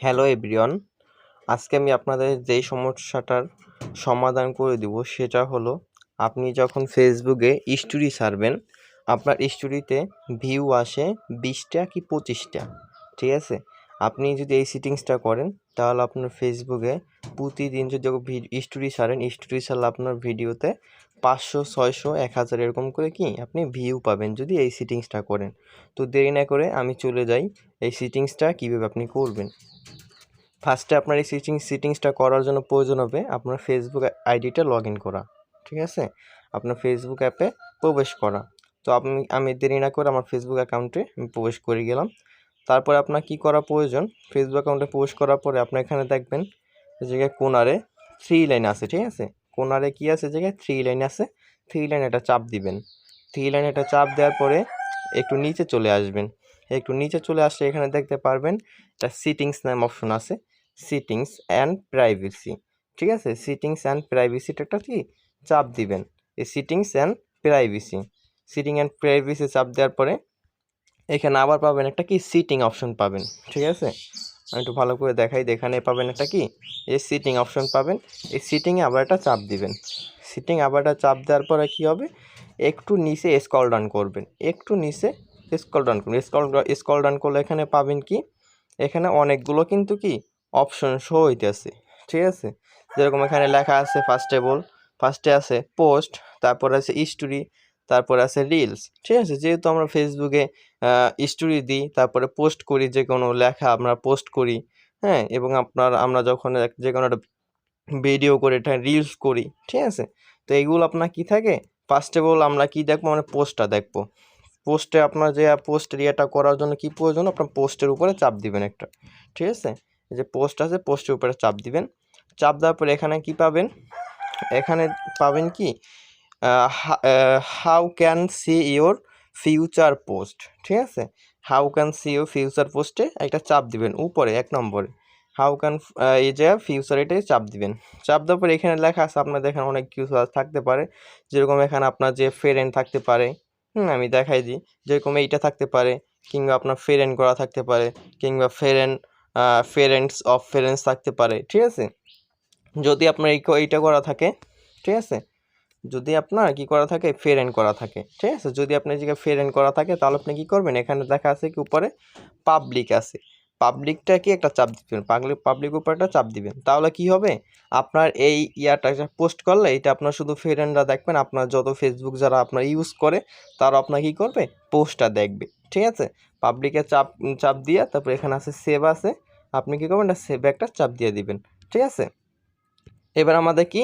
Hello everyone আজকে আমি আপনাদের যেই সমস্যাটার সমাধান করে দিব সেটা হলো, আপনি যখন ফেসবুকে স্টোরি ছাড়বেন, আপনার স্টোরিতে ভিউ আসে বিশটা কি পঁচিশটা, ঠিক আছে? আপনি যদি এই সেটিংসটা করেন, তাহলে আপনার ফেসবুকে প্রতিদিন যদি স্টোরি ছাড়েন স্টোরি ছাড়লে আপনার ভিডিওতে পাঁচশো, ছয়শো, এক হাজার এরকম করে কি আপনি ভিউ পাবেন যদি এই সিটিংসটা করেন। তো দেরি না করে আমি চলে যাই এই সিটিংসটা কীভাবে আপনি করবেন। ফার্স্টে আপনার এই সিটিং সিটিংসটা করার জন্য প্রয়োজন হবে আপনার ফেসবুক আইডিটা লগ করা, ঠিক আছে? আপনার ফেসবুক অ্যাপে প্রবেশ করা। তো আপনি, আমি দেরি না করে আমার ফেসবুক অ্যাকাউন্টে আমি প্রবেশ করে গেলাম। তারপরে আপনার কি করা প্রয়োজন? ফেসবুক অ্যাকাউন্টে প্রবেশ করার পরে আপনার এখানে দেখবেন জায়গায় কোনারে থ্রি লাইন আছে, ঠিক আছে? কোনারে কি আছে? জায়গায় থ্রি লাইন আছে। থ্রি লাইন এটা চাপ দিবেন। থ্রি লাইন এটা চাপ দেওয়ার পরে একটু নিচে চলে আসবেন। একটু নিচে চলে আসলে এখানে দেখতে পারবেন একটা সিটিংস নাম অপশন আছে। সিটিংস অ্যান্ড প্রাইভেসি ঠিক আছে? সিটিংস অ্যান্ড প্রাইভেসিটা একটা কি? চাপ দিবেন। এই settings and privacy setting and privacy চাপ দেওয়ার পরে এখানে আবার পাবেন একটা কি? সিটিং অপশন পাবেন। ঠিক আছে? আমি একটু ভালো করে দেখাই এখানে পাবেন একটা কি? এই সিটিং অপশন পাবেন। এই সিটিংয়ে আবার একটা চাপ দিবেন। সিটিং আবার একটা চাপ দেওয়ার পরে কি হবে? একটু নিচে স্কল ডাউন করবেন। একটু নিচে স্কল ডাউন করবেন। স্কল স্কল ডাউন করলে এখানে পাবেন কি? এখানে অনেকগুলো কিন্তু কি? অপশন শো হইতেছে। ঠিক আছে? যেরকম এখানে লেখা আছে ফার্স্টে বল ফার্স্টে আছে পোস্ট তারপর আছে স্টোরি তারপর আছে রিলস ঠিক আছে? যেহেতু আমরা ফেসবুকে স্টোরি দিই, তারপরে পোস্ট করি যে কোনো লেখা আমরা পোস্ট করি হ্যাঁ? এবং আপনার, আমরা যখন যে কোনো একটা ভিডিও করে এটা রিলস করি, ঠিক আছে? তো এইগুলো আপনার কি থাকে? ফার্স্ট অফ অল আমরা কি দেখব? মানে পোস্টটা দেখব। পোস্টে আপনার যে পোস্টের ইয়েটা করার জন্য কি প্রয়োজন? আপনার পোস্টের উপরে চাপ দিবেন একটা, ঠিক আছে? যে পোস্ট আছে পোস্টের উপরে চাপ দিবেন। চাপ দেওয়ার পরে এখানে কি পাবেন? এখানে পাবেন কি? How can see your future post, ঠিক আছে? How can see your future পোস্টে একটা চাপ দিবেন, উপরে, এক নম্বরে। হাউ ক্যান এই যে ফিউচার এটাই চাপ দিবেন। চাপ দেওয়ার পরে এখানে লেখা আছে আপনার দেখেন অনেক কিছু থাকতে পারে। যেরকম এখানে আপনার যে ফ্রেন্ড থাকতে পারে, হুম, আমি দেখাই দিই। যেরকম এইটা থাকতে পারে, কিংবা আপনার ফ্রেন্ড করা থাকতে পারে, কিংবা ফ্রেন্ড ফেরেন্টস অফ ফেরেন্টস থাকতে পারে, ঠিক আছে? যদি আপনার এই এইটা করা থাকে, ঠিক আছে? যদি আপনার কি করা থাকে ফের ফেরেন করা থাকে, ঠিক আছে? যদি আপনার জায়গায় ফেরেন করা থাকে, তাহলে আপনি কি করবেন? এখানে দেখা আছে কি উপরে? পাবলিক আছে। পাবলিকটা কি একটা চাপ দিবেন? পাবলিক পাবলিক উপরে একটা চাপ দিবেন। তাহলে কি হবে? আপনার এই ইয়াটা পোস্ট করলে, এটা আপনার শুধু ফ্রেন্ডরা দেখবেন। আপনার যত ফেসবুক যারা আপনার ইউজ করে, তারা আপনার কি করবে? পোস্টটা দেখবে, ঠিক আছে? পাবলিকে চাপ চাপ দিয়ে তারপর এখানে আছে সেভ আছে। আপনি কী করবেন? সেভ একটা চাপ দিয়ে দিবেন, ঠিক আছে? এবার আমাদের কি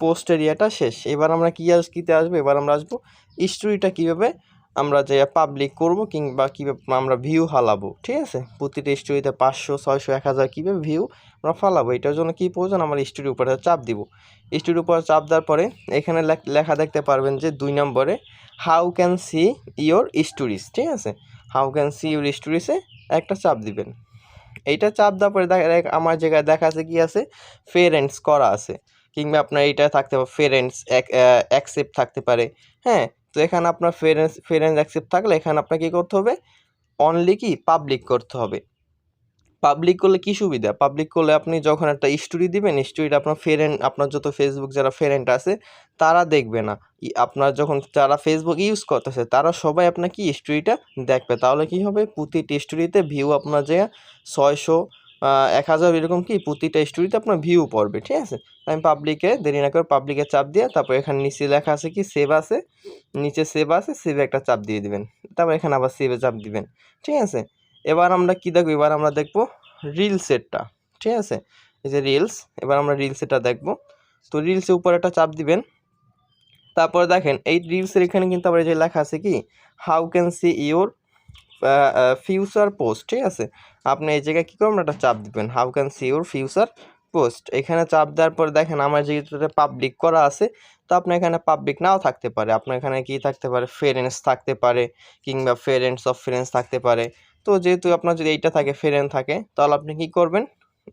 পোস্ট এরিয়াটা শেষ। এবার আমরা কী আস কীতে আসব? এবার আমরা আসব স্টোরিটা কীভাবে আমরা যে পাবলিক করব কিংবা কীভাবে আমরা ভিউ হালাবো ঠিক আছে? প্রতিটা স্টোরিতে পাঁচশো, ছয়শো, এক হাজার কীভাবে ভিউ আমরা ফালাবো? এটার জন্য কী প্রয়োজন? আমার স্টোরির উপরে চাপ দিব। স্টোরির উপরে চাপ দেওয়ার পরে এখানে লেখা দেখতে পারবেন যে দুই নম্বরে how can see your stories ঠিক আছে? হাউ ক্যান সি ইউর স্টোরিজে একটা চাপ দিবেন। এইটা চাপ দেওয়ার পরে আমার জায়গায় দেখা আছে কি আছে? ফেরেন্টস করা আছে। কিংবা আপনার এটা থাকতে পারে ফেরেন্টস অ্যাকসেপ্ট থাকতে পারে। হ্যাঁ তো এখানে আপনার ফেরেন্স ফেরেন্স অ্যাকসেপ্ট থাকলে এখানে আপনাকে কী করতে হবে? অনলি কি? পাবলিক করতে হবে। পাবলিক করলে কী সুবিধা? পাবলিক করলে আপনি যখন একটা স্টোরি দিবেন স্টোরিটা আপনার ফ্রেন্ড আপনার যত ফেসবুক যারা ফ্রেন্ড আছে, তারা দেখবে না। আপনার যখন যারা ফেসবুক ইউজ করতেছে, তারা সবাই আপনার কি? স্টোরিটা দেখবে। তাহলে কি হবে? প্রতিটি স্টোরিতে ভিউ আপনার যে ছয়শো এক হাজার এরকম কি? প্রতিটা স্টোরিতে আপনার ভিউ পড়বে, ঠিক আছে? আমি পাবলিকে দেরি না করে পাবলিকে চাপ দিয়ে তারপর এখানে নিচে লেখা আছে কি? সেভ আছে। নিচে সেভ আছে সেভে একটা চাপ দিয়ে দিবেন। তারপর এখানে আবার সেভে চাপ দিবেন, ঠিক আছে? এবার আমরা কি দেখব? এবার আমরা দেখব রিলসেরটা ঠিক আছে? এই যে রিলস এবার আমরা রিলসেরটা দেখব। তো রিলসের উপর একটা চাপ দিবেন। তারপরে দেখেন, এই রিলসের এখানে কিন্তু আবার যে লেখা আছে কি? How can see your future post ঠিক আছে? আপনি এই জায়গায় কী করবেন? একটা চাপ দিবেন। How can see your future post এখানে চাপ দেওয়ার পরে দেখেন আমার যেহেতু পাবলিক করা আছে, তো আপনার এখানে পাবলিক নাও থাকতে পারে। আপনার এখানে কি থাকতে পারে? ফ্রেন্ডস থাকতে পারে, কিংবা ফ্রেন্ডস অফ ফ্রেন্ডস থাকতে পারে। তো যেহেতু আপনার যদি এইটা থাকে ফ্রেন্ড থাকে, তাহলে আপনি কি করবেন?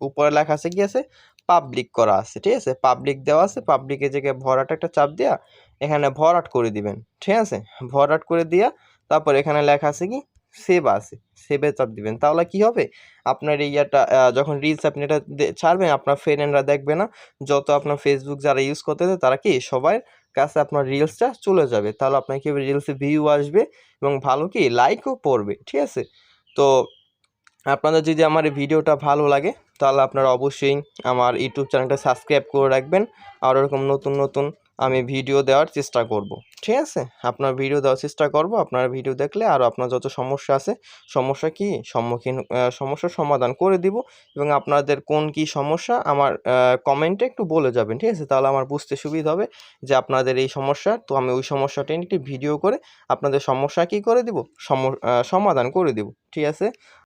উপরে লেখা আছে কি আছে? পাবলিক করা আছে, ঠিক আছে? পাবলিক দেওয়া আছে পাবলিকের জায়গায় ভরাট একটা চাপ দেওয়া এখানে ভরাট করে দিবেন, ঠিক আছে? ভরাট করে দিয়া, তারপর এখানে লেখা আছে কি? সেভ আছে সেভে চাপ দিবেন। তাহলে কি হবে? আপনার এই ইয়াটা যখন রিলস আপনি এটা ছাড়বেন, আপনার ফ্রেন্ডরা দেখবে না। যত আপনার ফেসবুক যারা ইউজ করতেছে, তারা কি? সবার কাছে আপনার রিলসটা চলে যাবে। তাহলে আপনার কি রিলসে ভিউ আসবে এবং ভালো কি? লাইকও পড়বে, ঠিক আছে? তো আপনাদের যদি আমার এই ভিডিওটা ভালো লাগে, তাহলে আপনারা অবশ্যই আমার ইউটিউব চ্যানেলটা সাবস্ক্রাইব করে রাখবেন। আর এরকম নতুন নতুন আমি ভিডিও দেওয়ার চেষ্টা করব। ঠিক আছে? আপনার ভিডিও দেওয়ার চেষ্টা করব। আপনার ভিডিও দেখলে আর আপনার যত সমস্যা আছে, সমস্যা কি? সম্মুখীন সমস্যার সমাধান করে দিব এবং আপনাদের কোন কি সমস্যা আমার কমেন্টে একটু বলে যাবেন। ঠিক আছে? তাহলে আমার বুঝতে সুবিধা হবে যে আপনাদের এই সমস্যা, তো আমি ওই সমস্যাটা একটি ভিডিও করে আপনাদের সমস্যা কি করে দিব? সম সমাধান করে দিব। ঠিক আছে?